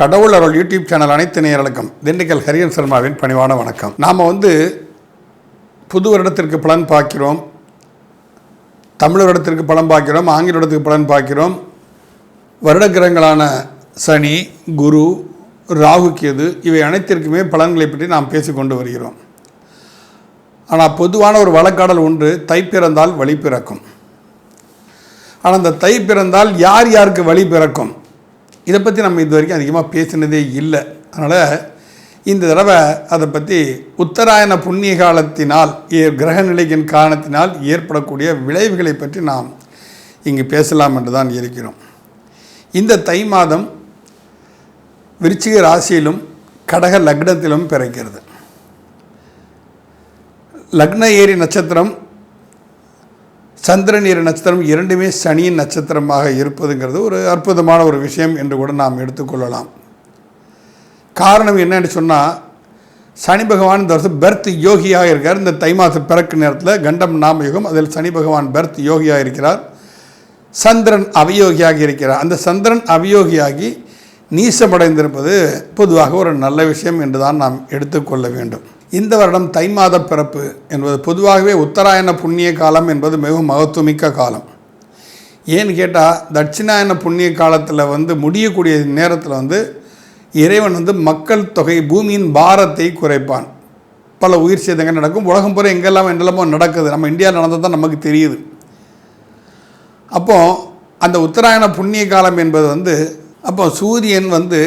கடவுள் அருள் YouTube channel அனைத்து நேயர்களுக்கும் திண்டுக்கல் ஹரியன் சர்மாவின் பணிவான வணக்கம். நாம் வந்து புது வருடத்திற்கு பலன் பார்க்கிறோம். தமிழ் வருடத்திற்கு பலன் பார்க்கிறோம். ஆங்கில வருடத்துக்கு பலன் பார்க்கிறோம். வருட கிரகங்களான சனி குரு ராகு கேது இவை அனைத்திற்குமே பலன்களை பற்றி நாம் பேசிக்கொண்டு வருகிறோம். ஆனால் பொதுவான ஒரு வழக்காடல் ஒன்று தை பிறந்தால் வழி பிறக்கும். ஆனால் அந்த தை பிறந்தால் யார் யாருக்கு வழி பிறக்கும்? இதை பற்றி நம்ம இது வரைக்கும் அதிகமாக பேசினதே இல்லை. அதனால் இந்த தடவை அதை பற்றி உத்தராயண புண்ணிய காலத்தினால் ஏ- கிரக நிலையின் காரணத்தினால் ஏற்படக்கூடிய விளைவுகளை பற்றி நாம் இங்கு பேசலாம் என்று தான் இருக்கிறோம். இந்த தை மாதம் விருச்சிக ராசியிலும் கடக லக்னத்திலும் பிறக்கிறது. லக்ன ஏரி நட்சத்திரம் சந்திரன் இரு நட்சத்திரம் இரண்டுமே சனியின் நட்சத்திரமாக இருப்பதுங்கிறது ஒரு அற்புதமான ஒரு விஷயம் என்று கூட நாம் எடுத்துக்கொள்ளலாம். காரணம் என்னன்னு சொன்னால் சனி பகவான் இந்த வருஷம் பெர்த் யோகியாக இருக்கார். இந்த தை மாதம் பிறக்கு நேரத்தில் கண்டம் நாம யுகம் அதில் சனி பகவான் பெர்த் யோகியாக இருக்கிறார். சந்திரன் அவயோகியாக இருக்கிறார். அந்த சந்திரன் அவயோகியாகி நீசமடைந்திருப்பது பொதுவாக ஒரு நல்ல விஷயம் என்று தான் நாம் எடுத்துக்கொள்ள வேண்டும். இந்த வருடம் தை மாத பிறப்பு என்பது பொதுவாகவே உத்தராயண புண்ணிய காலம் என்பது மிகவும் மகத்துவமிக்க காலம். ஏன்னு கேட்டால் தட்சிணாயன புண்ணிய காலத்தில் வந்து முடியக்கூடிய நேரத்தில் வந்து இறைவன் வந்து மக்கள் தொகை பூமியின் பாரத்தை குறைப்பான். பல உயிர் சேதங்கள் நடக்கும். உலகம் பூரா எங்கெல்லாம் என்னெல்லாமோ நடக்குது. நம்ம இந்தியாவில் நடந்தது தான் நமக்கு தெரியுது. அப்போ அந்த உத்தராயண புண்ணிய காலம் என்பது வந்து அப்போ சூரியன் வந்து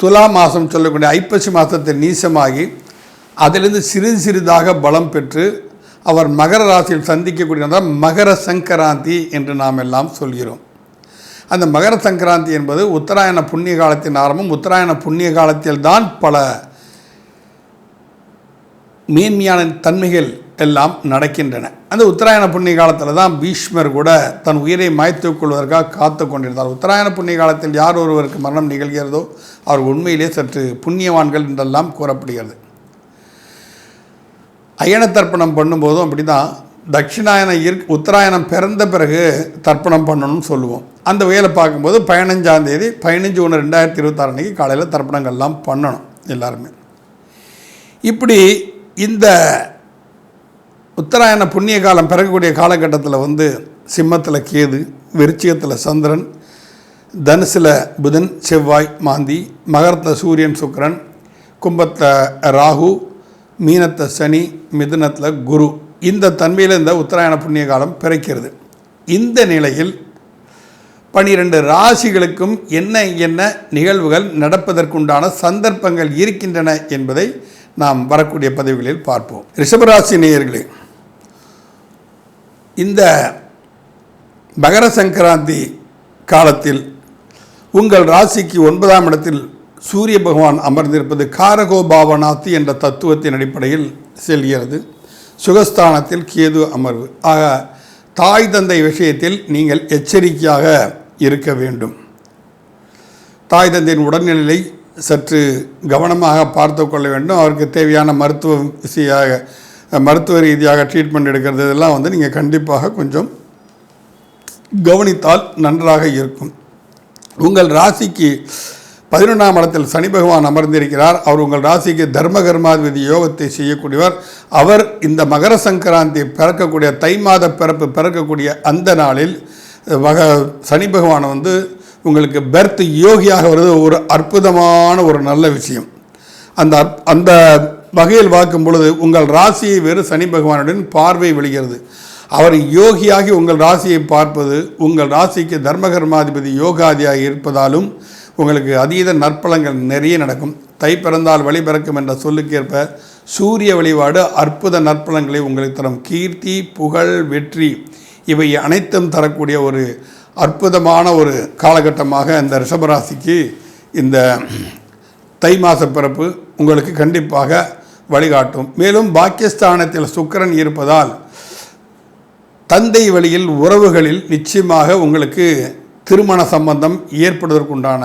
துலா மாதம் சொல்லக்கூடிய ஐப்பசி மாதத்தை நீசமாகி அதிலிருந்து சிறிது சிறிதாக பலம் பெற்று அவர் மகர ராசியில் சந்திக்கக்கூடிய மகர சங்கராந்தி என்று நாம் எல்லாம் சொல்கிறோம். அந்த மகர சங்கராந்தி என்பது உத்தராயண புண்ணிய காலத்தின் ஆரம்பம். உத்தராயண புண்ணிய காலத்தில் தான் பல மேன்மையான தன்மைகள் எல்லாம் நடக்கின்றன. அந்த உத்தராயண புண்ணிய காலத்தில் தான் பீஷ்மர் கூட தன் உயிரை மாய்த்துக் கொள்வதற்காக காத்து கொண்டிருந்தார். உத்தராயண புண்ணிய காலத்தில் யார் ஒருவருக்கு மரணம் நிகழ்கிறதோ அவர் உண்மையிலே சற்று புண்ணியவான்கள் என்றெல்லாம் கூறப்படுகிறது. அயன தர்ப்பணம் பண்ணும்போதும் அப்படி தான் தட்சிணாயனம் இரு உத்தராயணம் பிறந்த பிறகு தர்ப்பணம் பண்ணணும்னு சொல்லுவோம். அந்த வகையில் பார்க்கும்போது பதினஞ்சாந்தேதி பதினஞ்சு ஒன்று ரெண்டாயிரத்தி இருபத்தாறு அன்றைக்கி காலையில் தர்ப்பணங்கள்லாம் பண்ணணும் எல்லாருமே. இப்படி இந்த உத்தராயண புண்ணிய காலம் பிறக்கக்கூடிய காலகட்டத்தில் வந்து சிம்மத்தில் கேது விருச்சிகத்தில் சந்திரன் தனுசில் புதன் செவ்வாய் மாந்தி மகரத்தில் சூரியன் சுக்கரன் கும்பத்தில் ராகு மீனத்தை சனி மிதுனத்தில் குரு. இந்த தன்மையில் இந்த உத்தராயண புண்ணிய காலம் பிறக்கிறது. இந்த நிலையில் பனிரெண்டு ராசிகளுக்கும் என்ன என்ன நிகழ்வுகள் நடப்பதற்குண்டான சந்தர்ப்பங்கள் இருக்கின்றன என்பதை நாம் வரக்கூடிய பதிவுகளில் பார்ப்போம். ரிஷபராசி நேயர்களே இந்த மகர சங்கராந்தி காலத்தில் உங்கள் ராசிக்கு ஒன்பதாம் இடத்தில் சூரிய பகவான் அமர்ந்திருப்பது காரகோ பாவனாத்தி என்ற தத்துவத்தின் அடிப்படையில் செல்கிறது. சுகஸ்தானத்தில் கேது அமர்வு. ஆக தாய் தந்தை விஷயத்தில் நீங்கள் எச்சரிக்கையாக இருக்க வேண்டும். தாய் தந்தையின் உடல்நிலை சற்று கவனமாக பார்த்து கொள்ள வேண்டும். அவருக்கு தேவையான மருத்துவ விசையாக மருத்துவ ரீதியாக ட்ரீட்மெண்ட் எடுக்கிறது. இதெல்லாம் வந்து நீங்கள் கண்டிப்பாக கொஞ்சம் கவனித்தால் நன்றாக இருக்கும். உங்கள் ராசிக்கு பதினொன்றாம் இடத்தில் சனி பகவான் அமர்ந்திருக்கிறார். அவர் உங்கள் ராசிக்கு தர்ம கர்மாதிபதி யோகத்தை செய்யக்கூடியவர். அவர் இந்த மகர சங்கராந்தி பிறக்கக்கூடிய தை மாத பிறப்பு பிறக்கக்கூடிய அந்த நாளில் மக சனி பகவான் வந்து உங்களுக்கு பெர்த் யோகியாக வருது. ஒரு அற்புதமான ஒரு நல்ல விஷயம். அந்த அந்த வகையில் பார்க்கும் பொழுது உங்கள் ராசியை வேறு சனி பகவானுடன் பார்வை விழுகிறது. அவர் யோகியாகி உங்கள் ராசியை பார்ப்பது உங்கள் ராசிக்கு தர்மகர்மாதிபதி யோகாதியாக இருப்பதாலும் உங்களுக்கு அதீத நற்பலங்கள் நிறைய நடக்கும். தை பிறந்தால் வழி பிறக்கும் என்ற சொல்லுக்கேற்ப சூரிய வழிபாடு அற்புத நற்பலங்களை உங்களுக்கு தரும். கீர்த்தி புகழ் வெற்றி இவை அனைத்தும் தரக்கூடிய ஒரு அற்புதமான ஒரு காலகட்டமாக இந்த ரிஷபராசிக்கு இந்த தை மாத பிறப்பு உங்களுக்கு கண்டிப்பாக வழிகாட்டும். மேலும் பாக்கியஸ்தானத்தில் சுக்கரன் இருப்பதால் தந்தை வழியில் உறவுகளில் நிச்சயமாக உங்களுக்கு திருமண சம்பந்தம் ஏற்படுவதற்குண்டான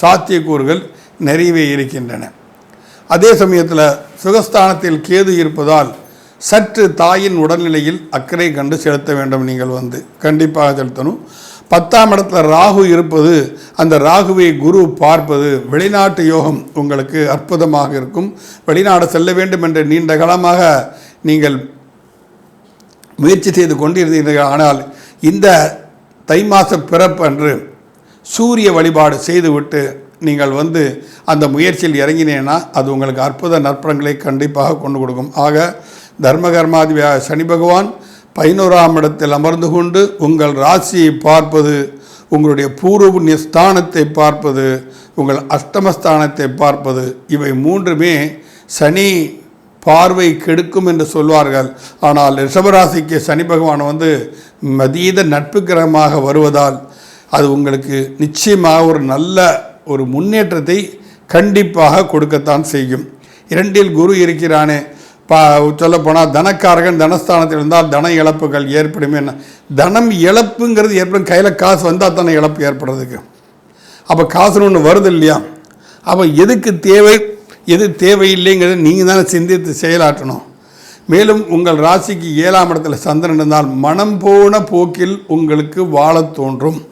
சாத்தியக்கூறுகள் நிறையவே இருக்கின்றன. அதே சமயத்தில் சுகஸ்தானத்தில் கேது இருப்பதால் சற்று தாயின் உடல்நிலையில் அக்கறை கண்டு செலுத்த வேண்டும் நீங்கள் வந்து. கண்டிப்பாக செலுத்தணும். பத்தாம் இடத்துல ராகு இருப்பது அந்த ராகுவை குரு பார்ப்பது வெளிநாட்டு யோகம் உங்களுக்கு அற்புதமாக இருக்கும். வெளிநாடு செல்ல வேண்டும் என்று நீண்ட காலமாக நீங்கள் முயற்சி செய்து கொண்டிருந்தீர்கள். ஆனால் இந்த தை மாத பிறப்பு அன்று சூரிய வழிபாடு செய்துவிட்டு நீங்கள் வந்து அந்த முயற்சியில் இறங்கினேன்னா அது உங்களுக்கு அற்புத நற்பணங்களை கண்டிப்பாக கொண்டு கொடுக்கும். ஆக தர்மகர்மாதி சனி பகவான் பதினோராம் இடத்தில் அமர்ந்து கொண்டு உங்கள் ராசியை பார்ப்பது உங்களுடைய பூர்வ புண்ணிய ஸ்தானத்தை பார்ப்பது உங்கள் அஷ்டமஸ்தானத்தை பார்ப்பது இவை மூன்றுமே சனி பார்வை கெடுக்கும் என்று சொல்வார்கள். ஆனால் ரிஷபராசிக்கு சனி பகவான் வந்து மதீத நட்பு கிரகமாக வருவதால் அது உங்களுக்கு நிச்சயமாக ஒரு நல்ல ஒரு முன்னேற்றத்தை கண்டிப்பாக கொடுக்கத்தான் செய்யும். இரண்டில் குரு இருக்கிறானே. பா சொல்லப்போனால் தனக்காரகன் தனஸ்தானத்தில் இருந்தால் தன இழப்புகள் ஏற்படும் என்ன தனம் இழப்புங்கிறது ஏற்படும். கையில் காசு வந்தால் தானே இழப்பு ஏற்படுறதுக்கு. அப்போ காசுன்னு ஒன்று வருது இல்லையா? அப்போ எதுக்கு தேவை? எது தேவையில்லைங்கிறத நீங்கள் தானே சிந்தித்து செயலாற்றணும். மேலும் உங்கள் ராசிக்கு ஏழாம் இடத்துல சந்திரன் இருந்தால் மனம் போன போக்கில் உங்களுக்கு வாழத் தோன்றும்.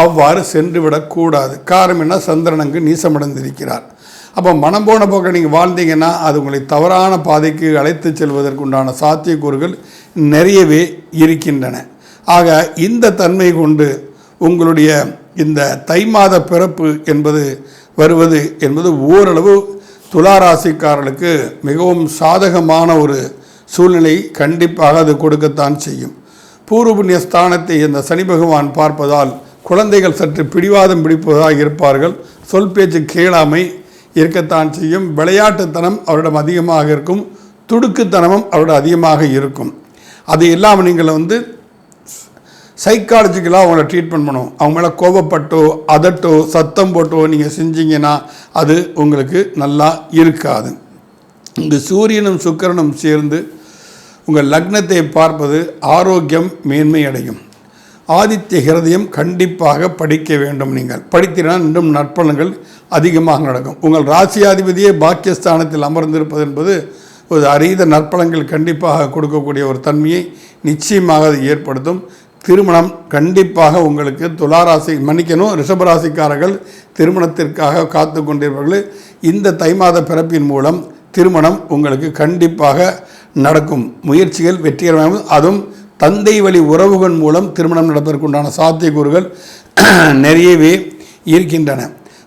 அவ்வாறு சென்று விடக்கூடாது காரணம் என்ன? சந்திரன் அங்கு நீசமடைந்திருக்கிறார். அப்போ மனம் போன போக்க நீங்கள் வாழ்ந்தீங்கன்னா அது உங்களை தவறான பாதைக்கு அழைத்து செல்வதற்குண்டான சாத்தியக்கூறுகள் நிறையவே இருக்கின்றன. ஆக இந்த தன்மை கொண்டு உங்களுடைய இந்த தை மாத பிறப்பு என்பது வருவது என்பது ஓரளவு துளாராசிக்காரர்களுக்கு மிகவும் சாதகமான ஒரு சூழ்நிலை கண்டிப்பாக அது கொடுக்கத்தான் செய்யும். பூர்வ புண்ணிய ஸ்தானத்தை இந்த சனி பகவான் பார்ப்பதால் குழந்தைகள் சற்று பிடிவாதம் பிடிப்பதாக இருப்பார்கள். சொல் பேச்சு கேளாமை இருக்கத்தான் செய்யும். விளையாட்டுத்தனம் அவரிடம் அதிகமாக இருக்கும். துடுக்குத்தனமும் அவரிடம் அதிகமாக இருக்கும். அது இல்லாமல் நீங்கள் வந்து சைக்காலஜிக்கலாக அவங்கள ட்ரீட்மெண்ட் பண்ணுவோம் அவங்க மேலே கோபப்பட்டோ அதட்டோ சத்தம் போட்டோ நீங்கள் செஞ்சீங்கன்னா அது உங்களுக்கு நல்லா இருக்காது. இந்த சூரியனும் சுக்கரனும் சேர்ந்து உங்கள் லக்னத்தை பார்ப்பது ஆரோக்கியம் மேன்மை அடையும் ஆதித்ய ஹிருதயம் கண்டிப்பாக படிக்க வேண்டும் நீங்கள். படித்தினால் இன்னும் நற்பலன்கள் அதிகமாக நடக்கும். உங்கள் ராசியாதிபதியே பாக்கியஸ்தானத்தில் அமர்ந்திருப்பது என்பது ஒரு அரித நற்பலன்கள் கண்டிப்பாக கொடுக்கக்கூடிய ஒரு தன்மையை நிச்சயமாக அது ஏற்படுத்தும். திருமணம் கண்டிப்பாக உங்களுக்கு துளாராசி மன்னிக்கணும் ரிஷபராசிக்காரர்கள் திருமணத்திற்காக காத்து கொண்டிருப்பவர்கள் இந்த தை மாத பிறப்பின் மூலம் திருமணம் உங்களுக்கு கண்டிப்பாக நடக்கும். முயற்சிகள் வெற்றிகரமாகவும் அதுவும் தந்தை வழி உறவுகள் மூலம் திருமணம் நடப்பதற்குண்டான சாத்தியக்கூறுகள் நிறையவே இருக்கின்றன.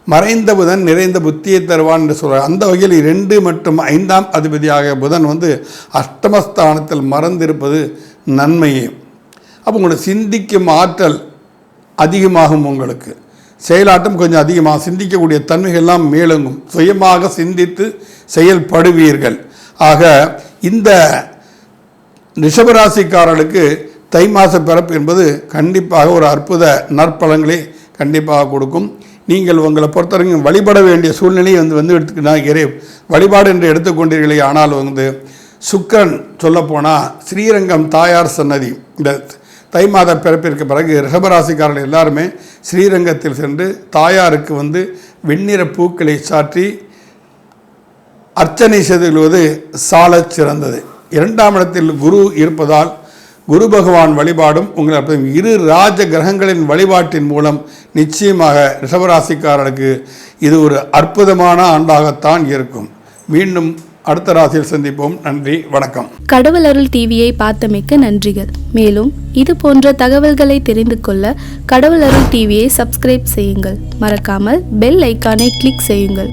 மறைந்த புதன் நிறைந்த புத்தியை தருவான் என்று சொல்கிறார் அந்த வகையில் இரண்டு மற்றும் ஐந்தாம் அதிபதியாக புதன் வந்து அஷ்டமஸ்தானத்தில் மறந்திருப்பது நன்மையே. அப்போ உங்களோட சிந்திக்கும் ஆற்றல் அதிகமாகும் உங்களுக்கு. செயலாட்டம் கொஞ்சம் அதிகமாக சிந்திக்கக்கூடிய தன்மைகள்லாம் மேலங்கும். சுயமாக சிந்தித்து செயல்படுவீர்கள். ஆக இந்த ரிஷபராசிக்காரர்களுக்கு தை மாத பிறப்பு என்பது கண்டிப்பாக ஒரு அற்புத நற்பலன்களை கண்டிப்பாக கொடுக்கும். நீங்கள் உங்களை பொறுத்தவரைக்கும் வழிபட வேண்டிய சூழ்நிலையை வந்து வந்து எடுத்துக்கிட்டா வழிபாடு என்று எடுத்துக்கொண்டீர்களே ஆனால் வந்து சுக்கரன் சொல்லப்போனால் ஸ்ரீரங்கம் தாயார் சன்னதி. இந்த தை மாத பிறப்பிற்கு பிறகு ரிஷபராசிக்காரர்கள் எல்லாருமே ஸ்ரீரங்கத்தில் சென்று தாயாருக்கு வந்து வெண்ணிற பூக்களை சாற்றி அர்ச்சனை செய்து கொள்வது சாலச் சிறந்தது. இரண்டாம் இடத்தில் குரு இருப்பதால் குரு பகவான் வழிபாடும் உங்களை இரு ராஜ கிரகங்களின் வழிபாட்டின் மூலம் நிச்சயமாக ரிஷபராசிக்காரர்களுக்கு இது ஒரு அற்புதமான ஆண்டாகத்தான் இருக்கும். மீண்டும் அடுத்த ராசியில் சந்திப்போம். நன்றி வணக்கம். கடவுள் அருள் டிவியை பார்த்தமைக்க நன்றிகள். மேலும் இது போன்ற தகவல்களை தெரிந்து கொள்ள கடவுள் அருள் டிவியை சப்ஸ்கிரைப் செய்யுங்கள். மறக்காமல் பெல் ஐக்கானை கிளிக் செய்யுங்கள்.